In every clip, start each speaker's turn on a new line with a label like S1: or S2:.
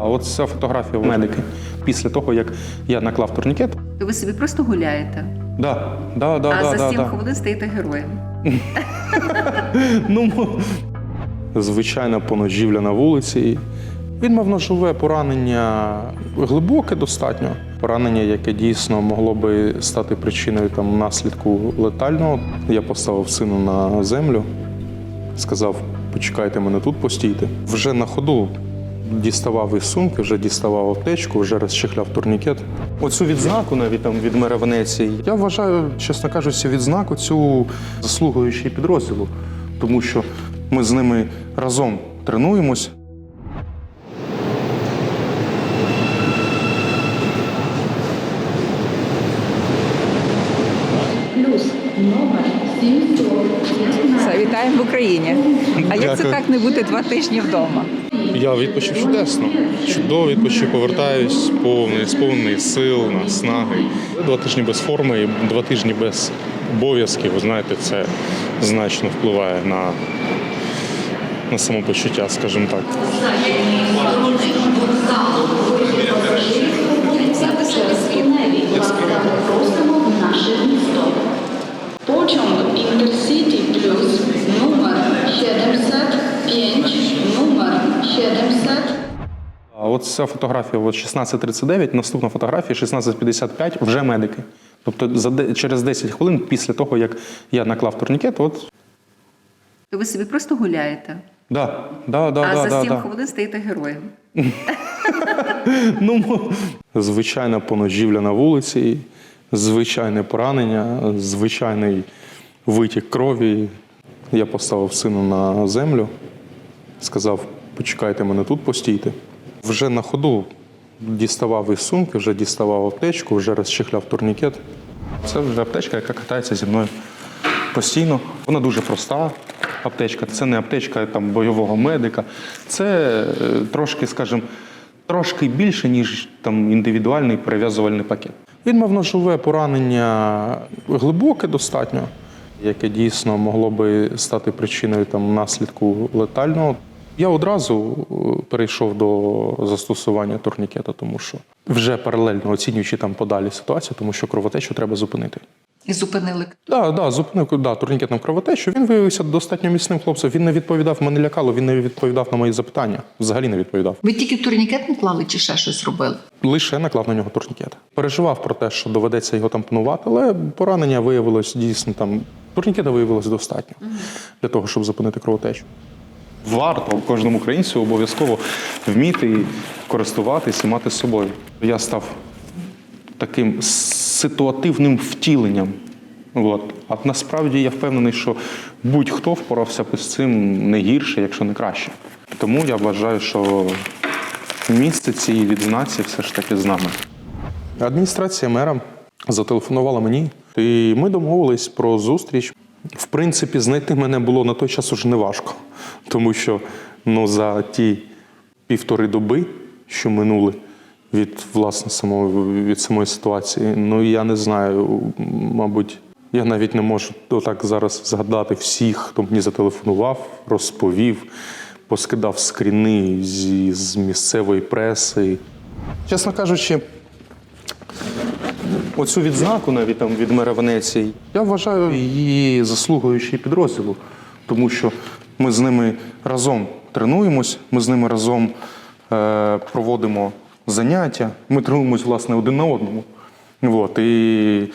S1: А от ця фотографія медики. Після того, як я наклав турнікет.
S2: То ви собі просто гуляєте,
S1: Да, да, да,
S2: а
S1: да,
S2: за
S1: да,
S2: 7
S1: да.
S2: хвилин стаєте героєм.
S1: Ну, мо- звичайна поножівля на вулиці. Він мав ножове поранення глибоке достатньо. Поранення, яке дійсно могло би стати причиною там, наслідку летального. Я поставив сина на землю, сказав: почекайте мене тут, постійте. Вже на ходу діставав із сумки, вже діставав аптечку, вже розчехляв турнікет. Оцю відзнаку навіть там від мера Венеції. Я вважаю, чесно кажучи, відзнаку цю заслугою ще й підрозділу, тому що ми з ними разом тренуємось.
S3: плюс номер 715.
S4: Все, вітаємо в Україні. А як це так не бути два тижні вдома?
S1: Я відпочив чудесно. Чудово відпочив, повертаюсь повний, сповнений сил, наснаги. Два тижні без форми і два тижні без обов'язків. Ви знаєте, це значно впливає на, на самопочуття, скажімо так.
S3: Просимо в наше місто. Потяг Інтерсіті
S1: 700. От ця фотографія, от 1639, наступна фотографія 1655, вже медики. Тобто за, через 10 хвилин після того, як я наклав турнікет, от.
S2: То ви собі просто гуляєте.
S1: Да, да, да,
S2: а
S1: да,
S2: за
S1: да,
S2: 7
S1: да.
S2: хвилин стаєте героєм.
S1: ну, Звичайна поножівля на вулиці, звичайне поранення, звичайний витік крові. Я поставив сина на землю, сказав: почекайте мене тут, постійте. Вже на ходу діставав із сумки, вже діставав аптечку, вже розчехляв турнікет. Це вже аптечка, яка катається зі мною постійно. Вона дуже проста аптечка. Це не аптечка там, бойового медика. Це е, трошки, скажімо, трошки більше, ніж там індивідуальний перев'язувальний пакет. Він мав ножове поранення глибоке достатньо, яке дійсно могло би стати причиною там, наслідку летального. Я одразу е, перейшов до застосування турнікета, тому що вже паралельно оцінюючи там подалі ситуацію, тому що кровотечу треба зупинити.
S2: І зупинили.
S1: Да, да, зупинив да, турнікетом кровотечу. Він виявився достатньо міцним хлопцем. Він не відповідав, мене лякало, він не відповідав на мої запитання. Взагалі не відповідав.
S2: Ви тільки турнікет не клали чи ще щось робили?
S1: Лише наклав на нього турнікет. Переживав про те, що доведеться його там панувати, але поранення виявилось дійсно там. Турнікета виявилось достатньо для того, щоб зупинити кровотечу. Варто кожному українцю обов'язково вміти користуватись і мати з собою. Я став таким ситуативним втіленням. От. А насправді я впевнений, що будь-хто впорався б з цим не гірше, якщо не краще. Тому я вважаю, що місце цієї відзнаці все ж таки з нами. Адміністрація мера зателефонувала мені, і ми домовились про зустріч. В принципі, знайти мене було на той час уже неважко, тому що ну, за ті півтори доби, що минули від власне самої, від самої ситуації, ну я не знаю, мабуть, я навіть не можу отак зараз згадати всіх, хто мені зателефонував, розповів, поскидав скріни зі, з місцевої преси. Чесно кажучи, оцю відзнаку навіть там від мера Венеції, я вважаю її заслугою ще й підрозділу, тому що ми з ними разом тренуємось, ми з ними разом е, проводимо заняття, ми тренуємось власне один на одному. От, і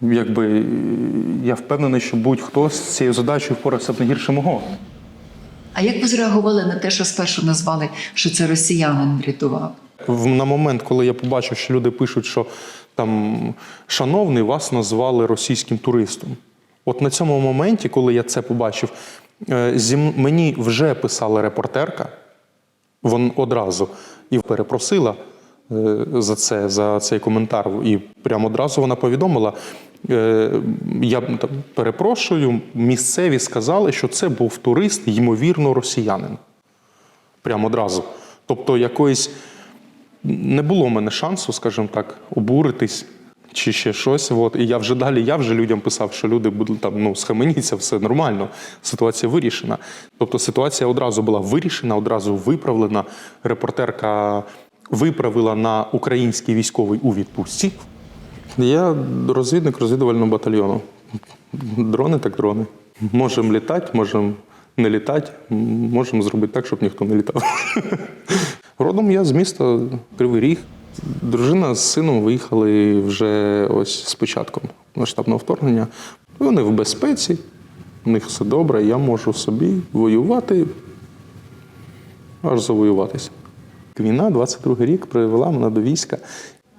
S1: якби я впевнений, що будь-хто з цією задачею впорався б не гірше мого.
S2: А як ви зреагували на те, що спершу назвали, що це росіянин врятував?
S1: На момент, коли я побачив, що люди пишуть, що там шановний, вас назвали російським туристом. От на цьому моменті, коли я це побачив, е, мені вже писала репортерка, вон одразу і перепросила е, за це, за цей коментар. І прямо одразу вона повідомила. е, Я перепрошую, місцеві сказали, що це був турист, ймовірно, росіянин. Прямо одразу. Тобто, якоїсь не було в мене шансу, скажімо так, обуритись чи ще щось. От. І я вже далі, я вже людям писав, що люди будуть там, ну, схаменіться, все нормально, ситуація вирішена. Тобто ситуація одразу була вирішена, одразу виправлена. Репортерка виправила на український військовий у відпустці. Я розвідник розвідувального батальйону. Дрони так дрони. Можемо літати, можемо не літати, можемо зробити так, щоб ніхто не літав. Родом я з міста Кривий Ріг. Дружина з сином виїхали вже ось з початком масштабного вторгнення. Вони в безпеці, у них все добре, я можу собі воювати, аж завоюватися. Війна, 22-й рік, привела мене до війська.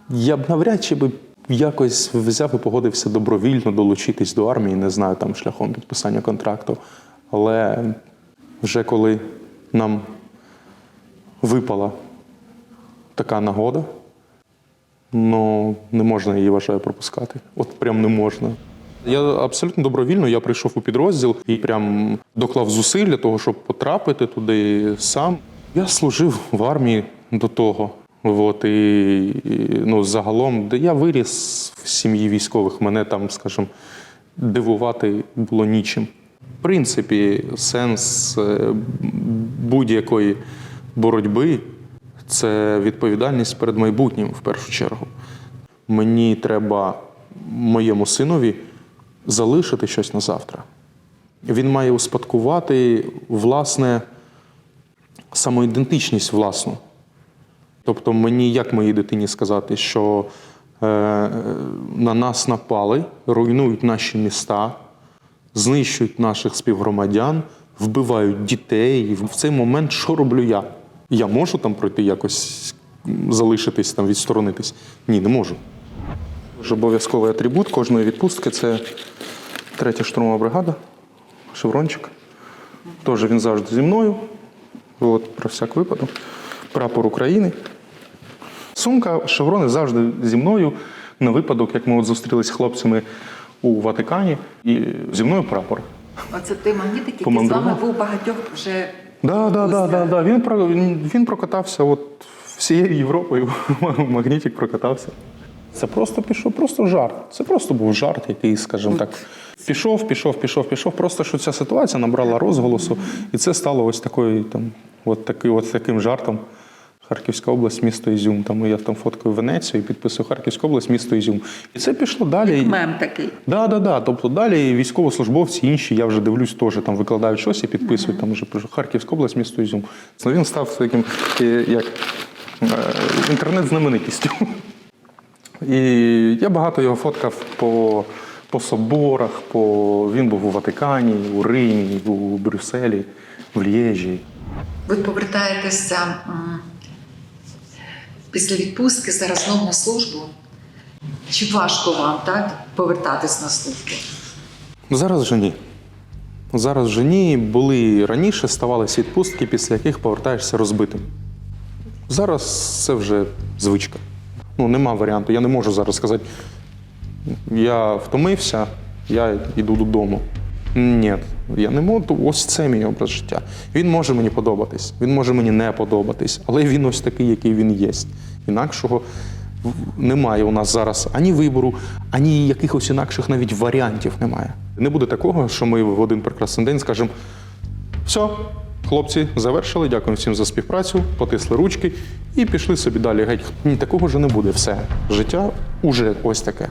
S1: Я б навряд чи би якось взяв і погодився добровільно долучитись до армії, не знаю, там шляхом підписання контракту. Але вже коли нам випала така нагода, ну не можна її вважаю пропускати. От прям не можна. Я абсолютно добровільно я прийшов у підрозділ і прям доклав зусиль для того, щоб потрапити туди сам. Я служив в армії до того. От, і, і, ну, загалом, де я виріс в сім'ї військових, мене там, скажімо, дивувати було нічим. В принципі, сенс е, будь-якої боротьби це відповідальність перед майбутнім в першу чергу. Мені треба моєму синові залишити щось на завтра. Він має успадкувати власне самоідентичність власну. Тобто, мені, як моїй дитині сказати, що е, на нас напали, руйнують наші міста, знищують наших співгромадян, вбивають дітей. В цей момент що роблю я? Я можу там пройти якось залишитись, там, відсторонитись? Ні, не можу. Обов'язковий атрибут кожної відпустки це третя штурмова бригада, шеврончик. Тож він завжди зі мною. От, про всяк випадок. Прапор України. Сумка, шеврони завжди зі мною на випадок, як ми от зустрілись з хлопцями у Ватикані, і зі мною прапор.
S2: Оце той магнітик, який з вами був багатьох вже.
S1: Да, да, да, да, да. Він, про, він, прокатався от всією Європою. Магнітик прокатався. Це просто пішов, просто жарт. Це просто був жарт, який, скажімо так, пішов, пішов, пішов, пішов. Просто що ця ситуація набрала розголосу, і це стало ось такою там, от такий, от таким жартом. Харківська область, місто Ізюм. Там я там фоткаю Венецію і підписую Харківська область, місто Ізюм. І це пішло далі.
S4: Мем такий.
S1: Да, да, да. Тобто далі військовослужбовці інші, я вже дивлюсь, теж там викладають щось і підписують. Там вже Харківська область, місто Ізюм. Це він став таким е, як е, інтернет-знаменитістю. І я багато його фоткав по, по соборах, по... він був у Ватикані, у Римі, у Брюсселі, в Лєжі.
S2: Ви повертаєтеся після відпустки зараз знов на службу. Чи важко вам так повертатись на службу?
S1: Зараз вже ні. Зараз вже ні. Були раніше, ставалися відпустки, після яких повертаєшся розбитим. Зараз це вже звичка. Ну, нема варіанту. Я не можу зараз сказати, я втомився, я йду додому. Ні, я не можу. Ось це мій образ життя. Він може мені подобатись, він може мені не подобатись, але він ось такий, який він є. Інакшого немає у нас зараз ані вибору, ані якихось інакших навіть варіантів немає. Не буде такого, що ми в один прекрасний день скажемо: все, хлопці, завершили, дякую всім за співпрацю, потисли ручки і пішли собі далі. Геть ні, такого вже не буде. Все, життя уже ось таке.